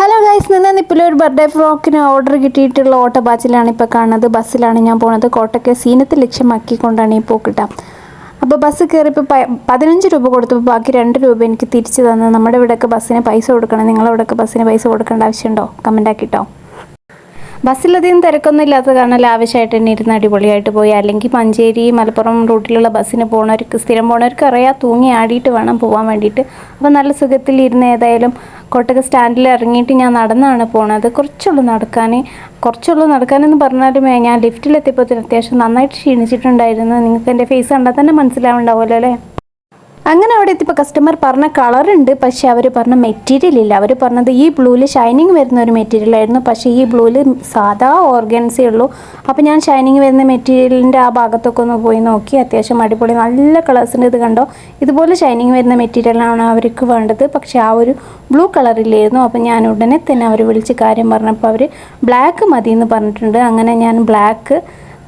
Hello guys നിന്ന് ഇപ്പോൾ ഒരു ബർത്ത്ഡേ ഫ്രോക്കിന് ഓർഡർ കിട്ടിയിട്ടുള്ള ഓട്ടോ ബാച്ചിലാണ് ഇപ്പോൾ കാണുന്നത്. ബസ്സിലാണ് ഞാൻ പോണത്. കോട്ടയ്ക്ക് സീനത്ത് ലക്ഷ്യമാക്കിക്കൊണ്ടാണ് ഈ പോക്കിട്ട അപ്പോൾ ബസ് കയറിയപ്പോൾ പതിനഞ്ച് രൂപ കൊടുത്തപ്പോൾ ബാക്കി രണ്ട് രൂപ എനിക്ക് തിരിച്ചു തന്നത് നമ്മുടെ ഇവിടെയൊക്കെ ബസ്സിന് പൈസ കൊടുക്കണം. നിങ്ങളിവിടെയൊക്കെ ബസ്സിന് പൈസ കൊടുക്കേണ്ട ആവശ്യമുണ്ടോ? കമന്റ് ആക്കിട്ടോ. ബസ്സിലധികം തിരക്കൊന്നും ഇല്ലാത്ത കാരണം ലാവശ്യമായിട്ട് തന്നെ ഇരുന്ന് അടിപൊളിയായിട്ട് പോയി. അല്ലെങ്കിൽ മഞ്ചേരി മലപ്പുറം റൂട്ടിലുള്ള ബസ്സിന് പോകുന്നവർക്ക് സ്ഥിരം പോകുന്നവർക്ക് അറിയാം. തൂങ്ങി ആടിയിട്ട് വേണം പോകാൻ വേണ്ടിയിട്ട്. അപ്പോൾ നല്ല സുഖത്തിൽ ഇരുന്ന് ഏതായാലും കോട്ടക സ്റ്റാൻഡിൽ ഇറങ്ങിയിട്ട് ഞാൻ നടന്നാണ് പോണത്. കുറച്ചുള്ളൂ നടക്കാൻ കുറച്ചുള്ളൂ നടക്കാനെന്ന് പറഞ്ഞാലും ഞാൻ ലിഫ്റ്റിലെത്തിയപ്പോൾ അത്യാവശ്യം നന്നായിട്ട് ക്ഷീണിച്ചിട്ടുണ്ടായിരുന്നു. നിങ്ങൾക്ക് എന്റെ ഫേസ് കണ്ടാൽ തന്നെ മനസ്സിലാവുണ്ടാവുമല്ലോ അല്ലേ? അങ്ങനെ അവിടെ എത്തിയപ്പോൾ കസ്റ്റമർ പറഞ്ഞ കളറുണ്ട് പക്ഷെ അവർ പറഞ്ഞ മെറ്റീരിയൽ ഇല്ല. അവർ പറഞ്ഞത് ഈ ബ്ലൂവിൽ ഷൈനിങ് വരുന്ന ഒരു മെറ്റീരിയൽ ആയിരുന്നു. പക്ഷേ ഈ ബ്ലൂവിൽ സാധാ ഓർഗൻസേ ഉള്ളൂ. അപ്പോൾ ഞാൻ ഷൈനിങ് വരുന്ന മെറ്റീരിയലിന്റെ ആ ഭാഗത്തൊക്കെ ഒന്ന് പോയി നോക്കി. അത്യാവശ്യം അടിപൊളി നല്ല കളേഴ്സിന്റെ ഇത് കണ്ടോ? ഇതുപോലെ ഷൈനിങ് വരുന്ന മെറ്റീരിയലാണ് അവർക്ക് വേണ്ടത്. പക്ഷേ ആ ഒരു ബ്ലൂ കളറില്ലായിരുന്നു അപ്പോൾ ഞാൻ ഉടനെ തന്നെ അവർ വിളിച്ച് കാര്യം പറഞ്ഞപ്പോൾ അവർ ബ്ലാക്ക് മതി എന്ന് പറഞ്ഞിട്ടുണ്ട്. അങ്ങനെ ഞാൻ ബ്ലാക്ക്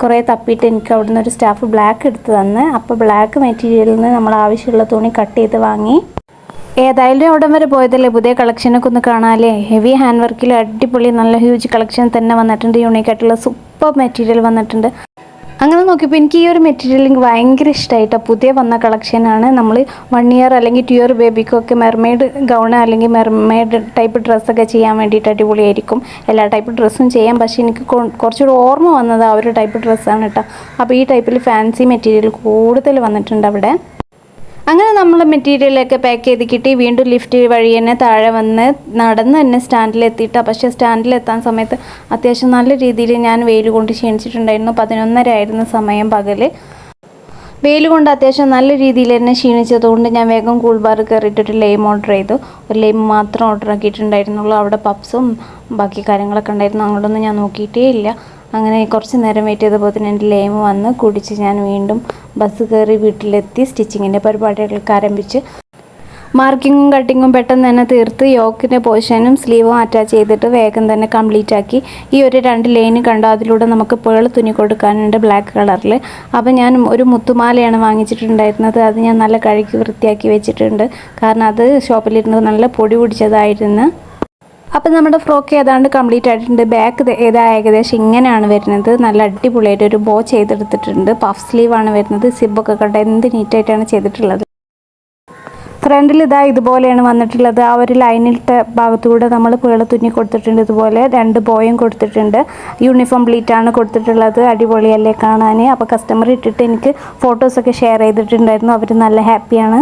കുറേ തപ്പിയിട്ട് എനിക്ക് അവിടുന്ന് ഒരു സ്റ്റാഫ് ബ്ലാക്ക് എടുത്ത് തന്ന്. അപ്പോൾ ബ്ലാക്ക് മെറ്റീരിയലിൽ നിന്ന് നമ്മൾ ആവശ്യമുള്ള തുണി കട്ട് ചെയ്ത് വാങ്ങി. ഏതായാലും അവിടം വരെ പോയതല്ലേ? പുതിയ കളക്ഷനൊക്കെ ഒന്ന് കാണാല്ലേ? ഹെവി ഹാൻഡ് വർക്കിൽ അടിപൊളി നല്ല ഹ്യൂജ് കളക്ഷൻ തന്നെ വന്നിട്ടുണ്ട്. യൂണീക്ക് ആയിട്ടുള്ള സൂപ്പർ മെറ്റീരിയൽ വന്നിട്ടുണ്ട്. നോക്കിയപ്പോൾ എനിക്ക് ഈ ഒരു മെറ്റീരിയൽ എനിക്ക് ഭയങ്കര ഇഷ്ടമായിട്ടോ പുതിയ വന്ന കളക്ഷനാണ് നമ്മൾ വൺ ഇയർ അല്ലെങ്കിൽ ടു ഇയർ ബേബിക്കൊക്കെ മെർമെയ്ഡ് ഗൗൺ അല്ലെങ്കിൽ മെർമെയ്ഡ് ടൈപ്പ് ഡ്രസ്സൊക്കെ ചെയ്യാൻ വേണ്ടിയിട്ട് അടിപൊളിയായിരിക്കും. എല്ലാ ടൈപ്പ് ഡ്രസ്സും ചെയ്യാം. പക്ഷേ എനിക്ക് കുറച്ചുകൂടി ഓർമ്മ വന്നത് ആ ഒരു ടൈപ്പ് ഡ്രസ്സാണ് കേട്ടോ അപ്പോൾ ഈ ടൈപ്പിൽ ഫാൻസി മെറ്റീരിയൽ കൂടുതൽ വന്നിട്ടുണ്ട് അവിടെ. അങ്ങനെ നമ്മൾ മെറ്റീരിയലൊക്കെ പാക്ക് ചെയ്ത് കിട്ടി. വീണ്ടും ലിഫ്റ്റ് വഴി തന്നെ താഴെ വന്ന് നടന്ന് തന്നെ സ്റ്റാൻഡിലെത്തിയിട്ടാ പക്ഷേ സ്റ്റാൻഡിലെത്താൻ സമയത്ത് അത്യാവശ്യം നല്ല രീതിയിൽ ഞാൻ വെയിൽ കൊണ്ട് ക്ഷീണിച്ചിട്ടുണ്ടായിരുന്നു. പതിനൊന്നര ആയിരുന്ന സമയം പകൽ വെയിൽ കൊണ്ട് അത്യാവശ്യം നല്ല രീതിയിൽ തന്നെ ക്ഷീണിച്ചതുകൊണ്ട് ഞാൻ വേഗം കൂൾ ബാർ കയറിയിട്ട് ഒരു ലെയിം ഓർഡർ ചെയ്തു. ഒരു ലെയിം മാത്രം ഓർഡർ ആക്കിയിട്ടുണ്ടായിരുന്നുള്ളൂ. അവിടെ പപ്സും ബാക്കി കാര്യങ്ങളൊക്കെ ഉണ്ടായിരുന്നു. അങ്ങോട്ടൊന്നും ഞാൻ നോക്കിയിട്ടേ ഇല്ല. അങ്ങനെ കുറച്ച് നേരം വെയിറ്റ് ചെയ്തപ്പോൾ തന്നെ എന്റെ ലെയിം വന്ന് കുടിച്ച് ഞാൻ വീണ്ടും ബസ് കയറി വീട്ടിലെത്തി സ്റ്റിച്ചിങ്ങിന്റെ പരിപാടികളൊക്കെ ആരംഭിച്ച്. മാർക്കിങ്ങും കട്ടിങ്ങും പെട്ടെന്ന് തന്നെ തീർത്ത് യോക്കിന്റെ പോർഷനും സ്ലീവും അറ്റാച്ച് ചെയ്തിട്ട് വേഗം തന്നെ കംപ്ലീറ്റ് ആക്കി. ഈ ഒരു രണ്ട് ലൈന് കണ്ടു? അതിലൂടെ നമുക്ക് പേൾ തുന്നി കൊടുക്കാനുണ്ട് ബ്ലാക്ക് കളറിൽ അപ്പോൾ ഞാൻ ഒരു മുത്തുമാലയാണ് വാങ്ങിച്ചിട്ടുണ്ടായിരുന്നത്. അത് ഞാൻ നല്ല കഴുകി വൃത്തിയാക്കി വെച്ചിട്ടുണ്ട്. കാരണം അത് ഷോപ്പിലിരുന്ന് നല്ല പൊടി പിടിച്ചതായിരുന്നു. അപ്പോൾ നമ്മുടെ ഫ്രോക്ക് ഏതാണ്ട് കംപ്ലീറ്റ് ആയിട്ടുണ്ട്. ബാക്ക് ഏതാ ഏകദേശം ഇങ്ങനെയാണ് വരുന്നത്. നല്ല അടിപൊളിയായിട്ട് ഒരു ബോ ചെയ്തെടുത്തിട്ടുണ്ട്. പഫ് സ്ലീവ് ആണ് വരുന്നത്. സിബൊക്കെ കണ്ട? എന്ത് നീറ്റായിട്ടാണ് ചെയ്തിട്ടുള്ളത്. ഫ്രണ്ടിൽ ഇതാ ഇതുപോലെയാണ് വന്നിട്ടുള്ളത്. ആ ഒരു ലൈനിലത്തെ ഭാഗത്തൂടെ നമ്മൾ പേള തുന്നി കൊടുത്തിട്ടുണ്ട്. ഇതുപോലെ രണ്ട് ബോയും കൊടുത്തിട്ടുണ്ട്. യൂണിഫോം ബ്ലീറ്റാണ് കൊടുത്തിട്ടുള്ളത്. അടിപൊളിയല്ലേ കാണാൻ അപ്പോൾ കസ്റ്റമർ ഇട്ടിട്ട് എനിക്ക് ഫോട്ടോസൊക്കെ ഷെയർ ചെയ്തിട്ടുണ്ടായിരുന്നു. അവർ നല്ല ഹാപ്പിയാണ്